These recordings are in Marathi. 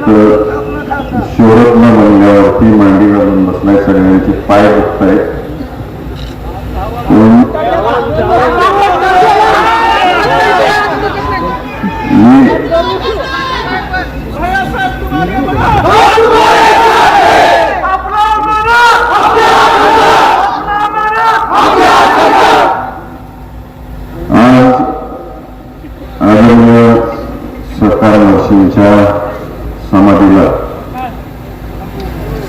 सगळेजण इथं शिवरत्न बनल्यावरती मांडी घालून बसलाय सगळ्यांचे पाय बघतायत कोण- आज आदरणीय सरकार वर्षींच्या समाधीला.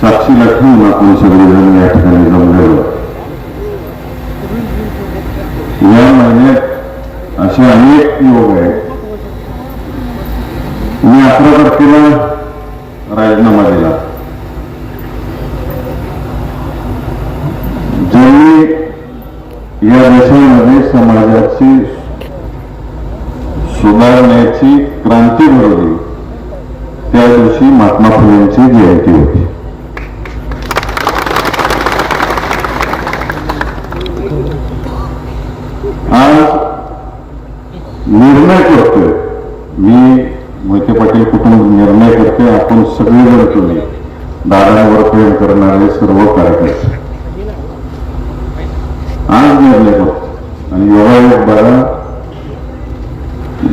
साक्षीला ठेवून आपण सगळेजण या ठिकाणी जमलेलो या महिन्यात असे अनेक योग आहेत. मी अकरा तारखेला राजीनामा दिला ज्यांनी या देशामध्ये समाजाची सुधारण्याची क्रांती घडवली त्या दिवशी महात्मा फुलेंची जयंती होती आज निर्णय करतोय मी मोहिते पाटील कुटुंब निर्णय करते आपण सगळेजण तुम्ही दादांवर प्रेम करणारे सर्व कार्यकर्ते. आज निर्णय करतो आणि योगायोग बघा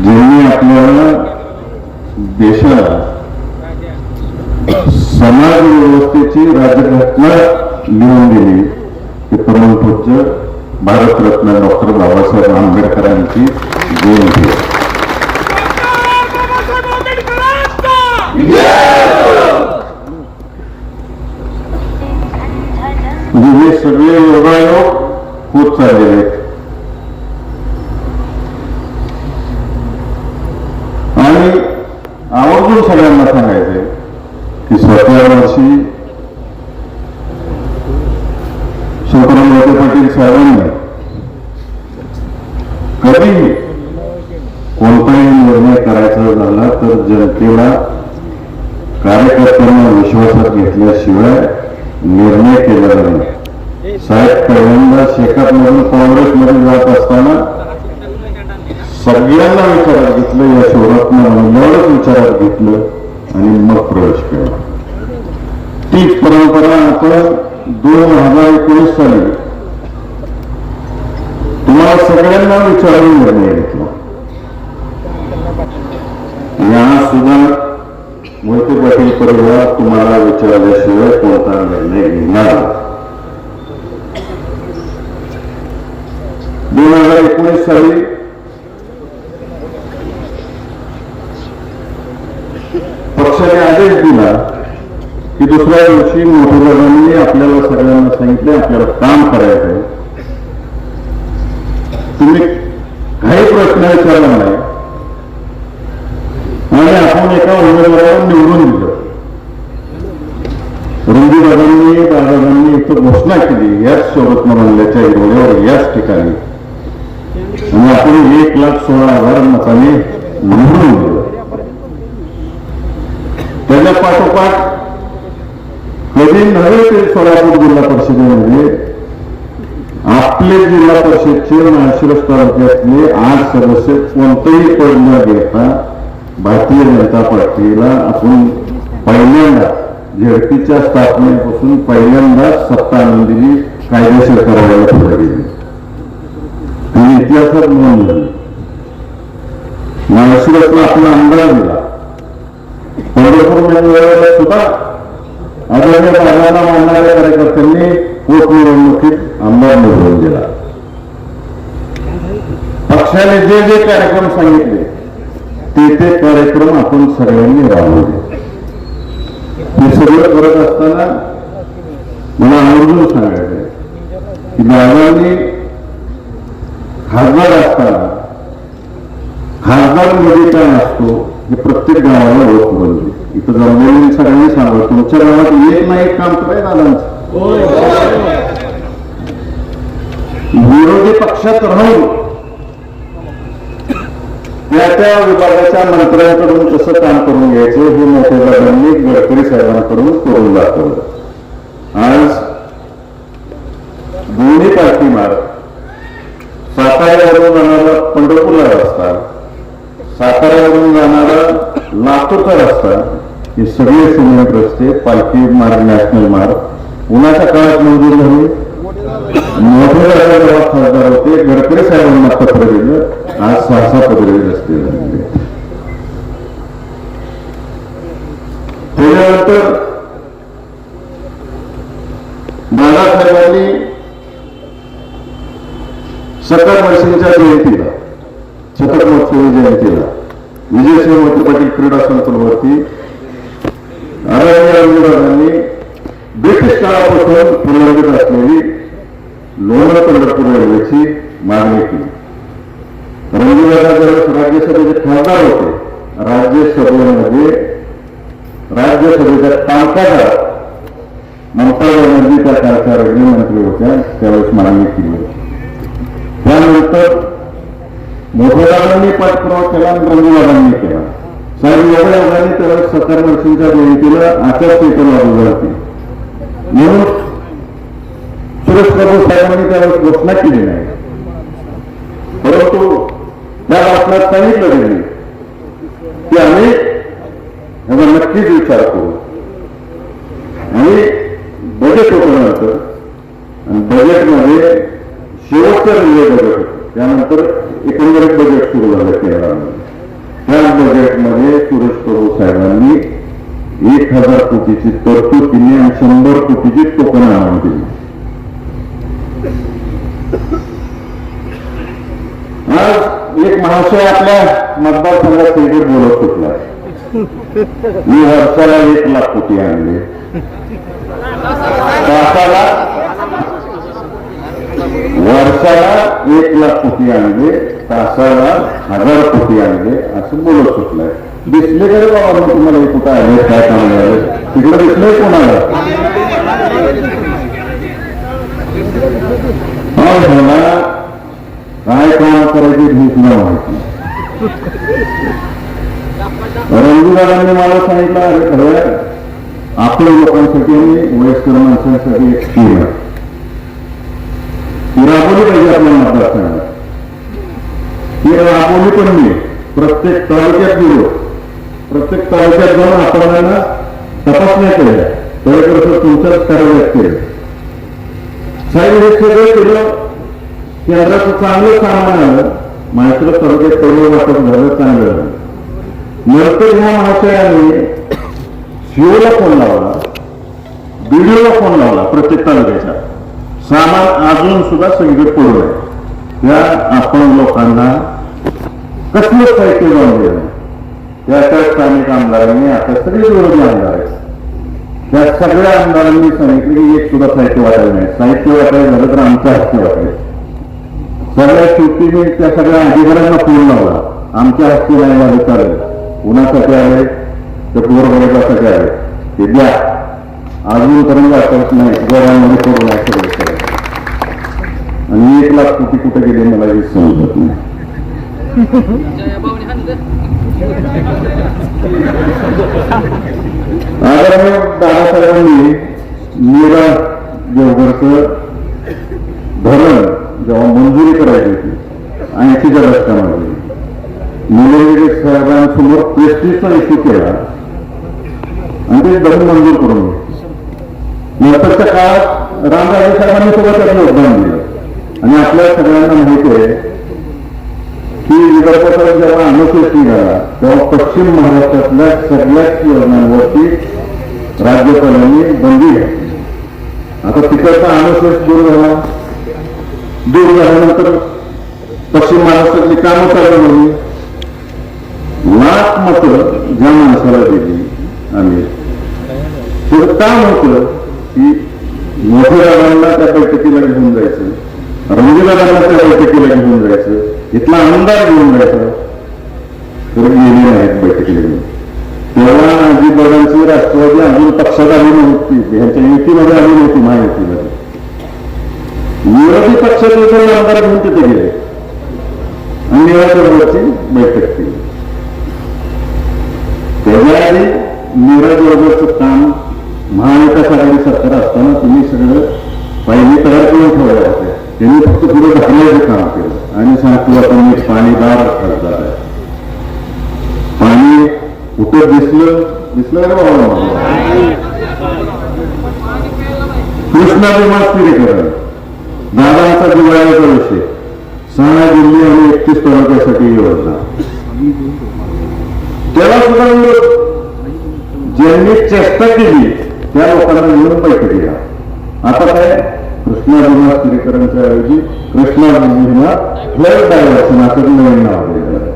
ज्यांनी आपल्याला देशाला समाज व्यवस्थेची राज्यघटना लिहून दिली ते परमपूज्य भारतरत्न डॉक्टर बाबासाहेब आंबेडकरांची जयंती हे योगायोग होत चाललेले आहेत आणि आवर्जून सगळ्यांना सांगायचंय की स्वतः वर्षी शंकरराव मोठे पाटील साहेबांनी कधीही कोणताही निर्णय करायचा झाला तर जनतेला कार्यकर्त्यांना विश्वासात घेतल्याशिवाय निर्णय केला नाही साहेब पहिल्यांदा शेकापमधून काँग्रेसमध्ये जात असताना सगळ्यांना विचारात घेतलं या शहरातनं एवढंच विचारात घेतलं आणि मग प्रवेश केला. ती परंपरा आता दोन हजार एकोणीस साली तुम्हाला सगळ्यांना विचारून निर्णय घेतला. या सुद्धा मोहिते पाटील परिवार तुम्हाला विचारल्याशिवाय कोणता निर्णय घेणार? दोन हजार एकोणीस साली पक्षाने आदेश दिला की दुसऱ्या दिवशी मोठेदारांनी आपल्याला सगळ्यांना सांगितले आपल्याला काम करायचं आहे तुम्ही काही प्रश्न विचारला नाही. आणि आपण एका उमेदवारावर निवडून दिलं. रुंदीदादांनी दादांनी इथं घोषणा केली याच सोबत बनल्याच्या एवढ्यावर याच ठिकाणी. आणि एक लाख सोळा हजार मताने निवडून त्याच्या पाठोपाठ कधी नव्हे ते सोलापूर जिल्हा परिषदेमध्ये आपले जिल्हा परिषदचे माळशिरस तालुक्यातले आठ सदस्य कोणतंही पद न घेता भारतीय जनता पार्टीला आपण पहिल्यांदा झेडपीच्या स्थापनेपासून पहिल्यांदा सत्ता नोंदणी कायदेशीर करायला पुढे गेली इतिहासात नोंद झाली. माळशिरसला आपला अंदाज दिला. पंढरपूर मेळाव्याला सुद्धा आदरणीय बाबांना मानणाऱ्या कार्यकर्त्यांनी पोटनिवडणुकीत आमदार निवडून दिला. पक्षाने जे जे कार्यक्रम सांगितले ते ते कार्यक्रम आपण सगळ्यांनी राबवले. हे सगळं करत असताना मला आवर्जून सांगायचं की दादांनी खासदार असताना खासदारमध्ये काय असतो? हे प्रत्येक गावाला ओळख बनली इथं जमलेली सगळ्यांनी सांगा तुमच्या गावात एक ना एक काम कराय दादांचं. विरोधी पक्षात राहून त्या त्या विभागाच्या मंत्र्यांकडून कसं काम करून घ्यायचं हे मोठ्या दादांनी गडकरी साहेबांकडून करून दाखवलं. आज दोन्ही पार्टी मार पंढरपूरला रस्ता साताऱ्यावरून जाणारा लातूरचा रस्ता हे सगळे सिमेंट रस्ते पालखी मार्ग नॅशनल मार्ग. उन्हाच्या काळात मंजूर झाले. मोठे दादा जेव्हा खासदार होते. गडकरी साहेबांना पत्र दिलं. आज सहा सहा पदरी रस्ते झाले. त्याच्यानंतर बाळासाहेबांनी सकाळ वर्षींच्या जयंतीला छत्रपती महोत्सवी जयंतीला. विजयसिंह पाटील क्रीडा संकुलवरती आदरणीय ब्रिटिश काळापासून प्रलंबित असलेली लोणार पंढरपूर रेल्वेची मागणी केली. रणजितदादा राज्यसभेचे खासदार होते. राज्यसभेमध्ये राज्यसभेच्या कामकाजात ममता बॅनर्जी त्या काळच्या रेल्वेमंत्री होत्या त्यावेळेस मागणी केली होती. त्यानंतर मोठेदारांनी पाठपुरावा केला आणि रंगवादांनी केला. साहेब एवढ्या वेळाने त्यावेळेस सत्तर वर्षांच्या जयंतीला आचारसंहिता लागू झाली. म्हणून सुरेश प्रभू साहेबांनी त्यावर घोषणा केली नाही. परंतु त्या भाषणात सांगितलं गेले की आम्ही याचा नक्कीच विचार करू. आणि बजेट होतं नंतर आणि बजेटमध्ये शेवटचं निर्णय बजेट होतं. त्यानंतर एकंदरीत बजेट सुरू झालं केंद्रामध्ये त्या बजेटमध्ये सुरेश प्रभू साहेबांनी एक हजार कोटीची तरतूद दिली आणि शंभर कोटीची टोकन आणून दिली. आज एक महाशय आपल्या मतदारसंघात क्रिकेट बोलत सुटला. मी वर्षाला एक लाख कोटी आणले. तासाला वर्षाला एक लाख कोटी आणले तासाला हजार कोटी आणले असं बोलत सुटलंय दिसले का रे बाबा मग तुम्हाला हे कुठं आले काय काम झालं तिकडे दिसलंय कोणाला? मला काय काम करायची भीक न माहिती रंगूदारांनी मला सांगितलं अरे खरं आपल्या लोकांसाठी आणि वयस्कर माणसांसाठी एक स्कीम आहे. ती राबवली पाहिजे आपल्याला मतदारसंघात ती राबवली पण मी प्रत्येक तालुक्यात गेलो. प्रत्येक तालुक्यात जाऊन आपल्याला तपासण्या केल्या. त्यावेळेस तुमच्याच कार्यालयात केलं. साहेब हे सगळं केलं केंद्राचं चांगलं सामान आलं. माहितीला तालुक्यात तेवढं वाटप झालं चांगलं झालं. नंतर ह्या महाशयाने शिवला फोन लावला बीडीओला फोन लावला प्रत्येक तालुक्याचा सामान अजून सुद्धा सगळीकडे पडू आहे त्या आपण लोकांना कसलं साहित्य जाऊन दिलं त्या त्या स्थानिक आमदारांनी आता सगळे विरोधी आमदार आहेत. त्या सगळ्या आमदारांनी सांगितलं की एक सुद्धा साहित्य वाटायला नाही. साहित्य वाटायला झालं तर आमच्या हस्ते वाटायचं सगळ्या शेवटीने त्या सगळ्या अधिकाऱ्यांना पूर्ण लावला. आमच्या हस्ते नाही झालं चालेल. कुणासाठी आले तर गोरगरिबासाठी आले ते द्या. अजूनपर्यंत पर्यंत नाही. गोरांमध्ये करू नाही सगळं आणि एक लाख कोटी कुठे गेले मला हे समजत नाही. दादासाहेबांनी मीरा देवगडचं धरण जेव्हा मंजुरी करायची होती ऐंशी ऐंशीच्या रस्त्यामध्ये निलगिरी साहेबांसमोर प्रेस्टिजचा इश्यू केला आणि ते धरण मंजूर करून नंतरच्या काळात रामराजे साहेबांनी सुद्धा त्याचं योगदान दिलं आणि आपल्या सगळ्यांना माहिती आहे की विदर्भाचा जेव्हा अनुसूचित निघाला तेव्हा पश्चिम महाराष्ट्रातल्या सगळ्याच योजनांवरती राज्यपालांनी बंदी घातली आता तिकडचा अनुशेष दूर झाला. दूर झाल्यानंतर पश्चिम महाराष्ट्रातली कामं चालू झाली. लाख मत ज्या माणसाला दिली आम्ही तर काम होतं की मोठ्या दादांना त्या बैठकीला घेऊन जायचं. रंगीदादांना त्या बैठकीला घेऊन जायचं. इथला आमदार घेऊन जायचं. तर गेले नाहीत बैठकीला घेऊन. तेव्हा अजितदादांची राष्ट्रवादी अजून पक्षात आली नव्हती. ह्यांच्या युतीमध्ये आली नव्हती महायुतीमध्ये. विरोधी पक्षाचे आमदार घेऊन तिथे गेले. आणि निराशवरची बैठक केली. त्याच्या आधी नीरज बरोबरचं काम महाविकास आघाडी सरकार असताना तुम्ही सगळं पहिली तयार करून ठेवलं होतं. त्यांनी फक्त पुढे ढकलायचं काम केलं. आणि सांगतो आपण मी पाणीदार खासदार आहे. पाणी कुठं दिसलं? दिसलं का बाबा? कृष्णा विमान स्थिरीकरण दादांचा दिवाळीचा विषय सहा जिल्हे आणि एकतीस तालुक्यासाठी योजना. त्याला सुद्धा ज्यांनी चेष्टा केली त्या लोकांना घेऊन बैठक घ्या आता काय? कृष्णा भीमा स्थिरीकरणच्या ऐवजी कृष्णा भीमा फ्लड डायव्हर्शन असं नवीन नाव दिलेलं आहे.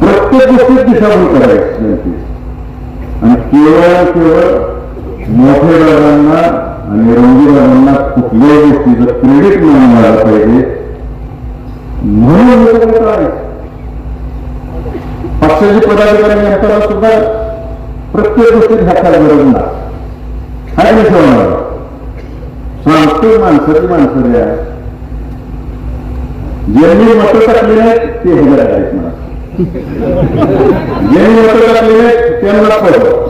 प्रत्येक गोष्टीत दिशाभूल करायची आणि केवळ आणि केवळ मोठे बाबांना आणि रंगी दादांना कुठल्याही गोष्टीचं क्रेडिट म्हणून मिळालं पाहिजे. म्हणून पक्षाचे पदाधिकारी यंत्रणा सुद्धा प्रत्येक गोष्टीत ह्याचा गरज नाही. हा विषय होणार सांगतो माणसाची माणसं द्या. ज्यांनी मत टाकली नाहीत ते ह्याला आहेत मला. ज्यांनी मत टाकली नाहीत त्यांना पडलं.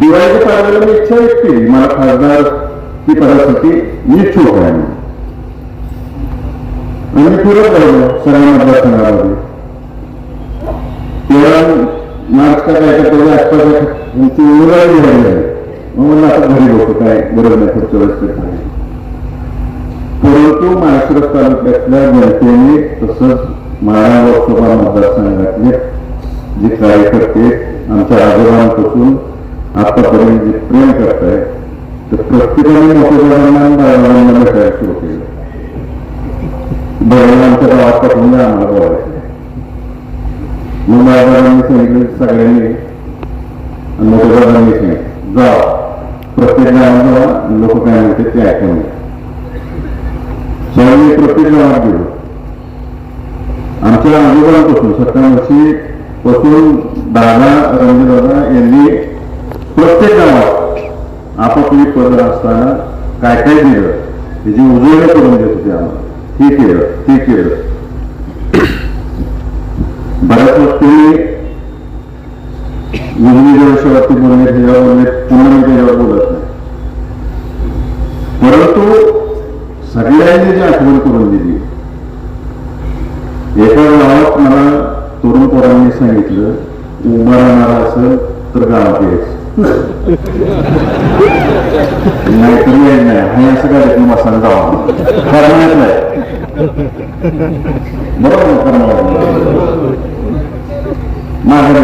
दिवाळीच्या पाडव्याला मी इच्छा व्यक्त केली. मला खासदार ती पदासाठी इच्छुक आहे आणि मी फिरत राहिलो सगळ्या मतदारसंघामध्ये तेव्हा मार्च काय त्याच्या आसपास त्यांची उमेदवारी मग आता घरी काय नाही पुढच्या वेळेस परंतु महाराष्ट्र तालुक्यातल्या जनतेने तसंच माळा लोकसभा मतदारसंघातले जे कार्यकर्ते आमच्या आजोबांपासून आतापर्यंत जे प्रेम करताय तर प्रत्येकाने मतदारांना भेटायला सुरू केलं बरोबर आमच्या गावात आम्हाला बोलायचं मग सांगितलं सगळ्यांनी आणि जा प्रत्येक गावात लोक काय म्हणते ते ऐकून घ्या. प्रत्येक गावात गेलो आमच्या अनुभवापासून सत्तर वर्षी पासून दादा दादा यांनी प्रत्येक गावात आपापली पद असताना काय काय दिलं त्याची उजळणी करून देत होते आम्हाला हे केलं ते केलं. बऱ्याच व्यक्ती विहिरी विषयावरती बोलणे त्याच्यावर बोलणे पुन्हा मी त्याच्यावर बोलत नाही. परंतु सगळ्यांनी जी आठवण करून दिली एका गावात मला तरुण पोरांनी सांगितलं उभा राहणार असं तर गावात यायचं. नाहीतर यायचं नाही हे असं काय तुम्ही गावात. जावा करण्यात नाही. बरोबर करणार माझ्या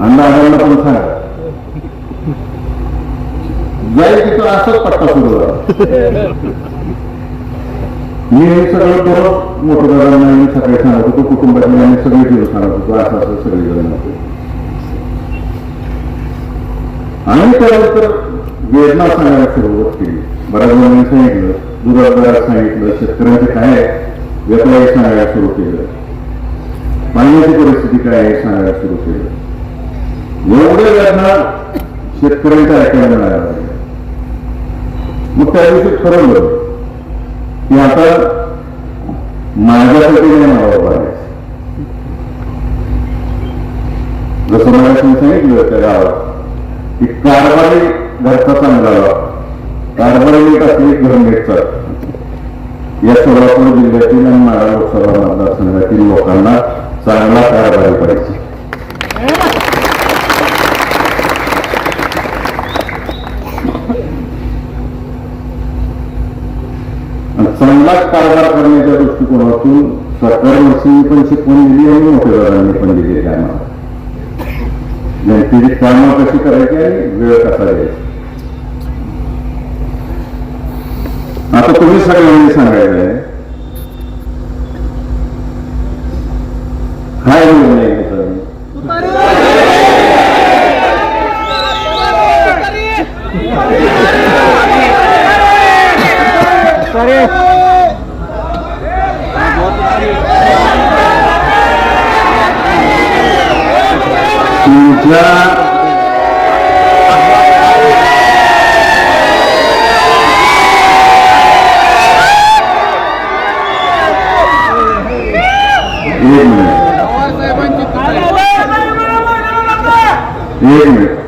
आणि दादांना पण सांगा. जाईल तिथं असंच पट्टा सुरू झाला मी हे सगळं दररोज मोठं दादांना मी सकाळी सांगत होतो कुटुंबातल्या आणि सगळे दिवस सांगत होतो असं असं सगळे जण आणि त्यानंतर वेदना सांगायला सुरुवात केली. बऱ्याच जणांनी सांगितलं दुधादारात सांगितलं शेतकऱ्यांचं काय आहे व्यवसाय सांगायला सुरू केलं. पाण्याची परिस्थिती काय आहे सांगायला सुरू केलं. एवढ्या त्यांना शेतकऱ्यांच्या ऐकायला मिळाल्या मग त्या दिवशी ठरवलं की आता माझ्यासाठी नाही मला उभारायचं जसं मला तुम्ही सांगितलं त्या गावात की कारभारी घरचा चांगला कारभारी एक असली घरमेटचा या सोलापूर जिल्ह्यातील आणि माळा लोकसभा मतदारसंघातील लोकांना चांगला कारभारी पाहिजे. आणि कारभार करण्याच्या दृष्टिकोनातून सरकार वर्षी पण शिकवून दिली आणि मोठ्या दादांनी पण दिली आहे आम्हाला म्हणजे जनतेची कामं कशी करायची आणि वेळ कसा द्यायचा? आता तुम्ही सगळ्यांनी सांगायचं आहे. काय निर्णय घ्यायचा तुमच्या एक मिनिट एक मिनिट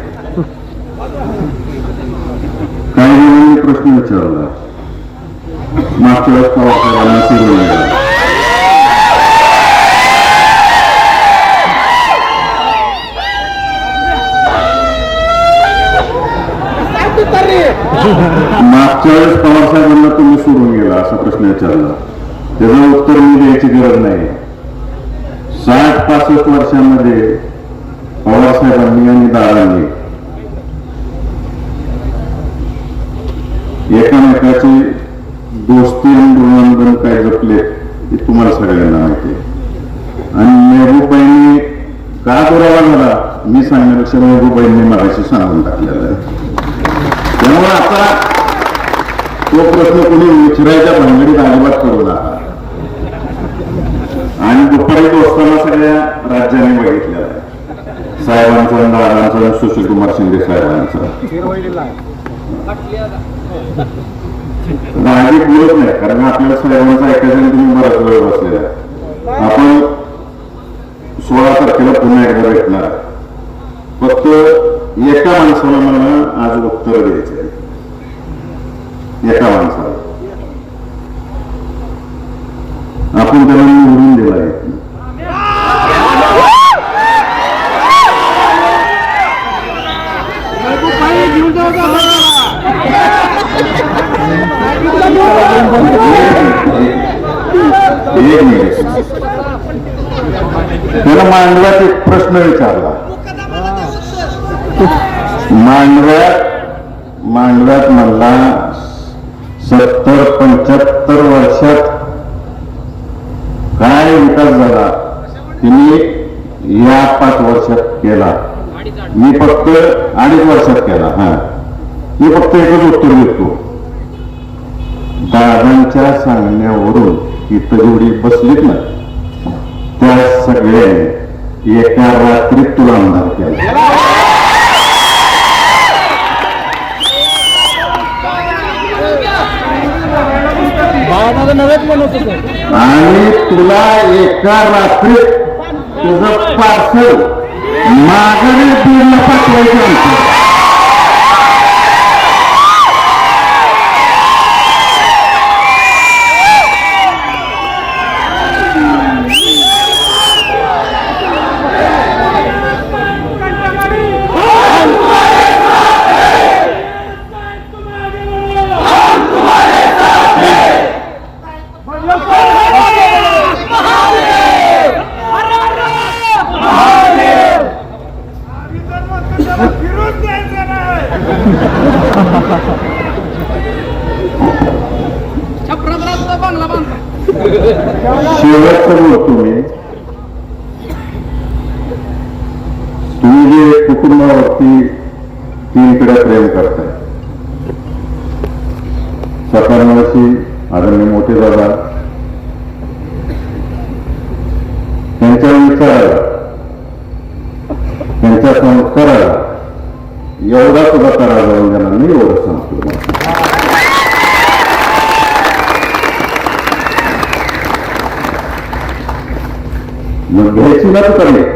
काही जणांनी प्रश्न विचारला. मागच्या वेळेस पवार साहेबांना मागच्या वेळेस पवार साहेबांना तुम्ही सोडून गेला असा प्रश्न विचारला. त्याचं उत्तर मी द्यायची गरज नाही. साठ पासष्ट वर्षामध्ये पवार साहेबांनी आणि दादांनी एकामेकाचे दोस्ती आणि गुणांबन काय जपले हे तुम्हाला सगळ्यांना माहिती आहे. आणि मेहबूबाईंनी का दुरावा झाला मी सांगण्यापेक्षा मेहबूबाईंनी मराठी सांगून टाकलेला आहे. त्यामुळे आता तो प्रश्न कोणी विचारायच्या भानगडीत अजिबात करू नका. आणि दुपारी दोस्ताना सगळ्या राज्याने बघितलेला आहे. साहेबांचा दादांचा सुशील कुमार शिंदे साहेबांचा. राजी बोलत नाही कारण आपल्याला सगळ्यांचा ऐकायचं तुम्ही बराच वेळ बसलेला आपण सोळा तारखेला पुन्हा एकदा भेटणार फक्त एका माणसाला मला आज उत्तर द्यायचं आहे एका माणसाला आपण त्याला निवडून दिला आहे एक मिनिट त्याला मांडव्यात एक प्रश्न विचारला. मांडव्यात मांडव्यात म्हणला सत्तर पंच्याहत्तर वर्षात काय विकास झाला? तिने या पाच वर्षात केला. मी फक्त अडीच वर्षात केला हा. मी फक्त एकच उत्तर देतो. दादांच्या सांगण्यावरून इथं जेवढी बसलीत ना त्या सगळ्यांनी एका रात्रीत तुला आमदार केला आणि तुला एका रात्रीत तुझं पार्सल माघारी बीडला पाठवायचं होतं. फिरून द्यायचं नाही शेवटचं बोलतो मी तुम्ही जे कुटुंबावरती तीन पिढ्या प्रेम करताय सकाळशी आदरणीय मोठे दादा त्यांच्या विचाराला त्यांच्या संस्काराला एवढा सुद्धा करा जाऊन देणार मी एवढं सांगतो तुम्हाला. मग घ्यायची ना तर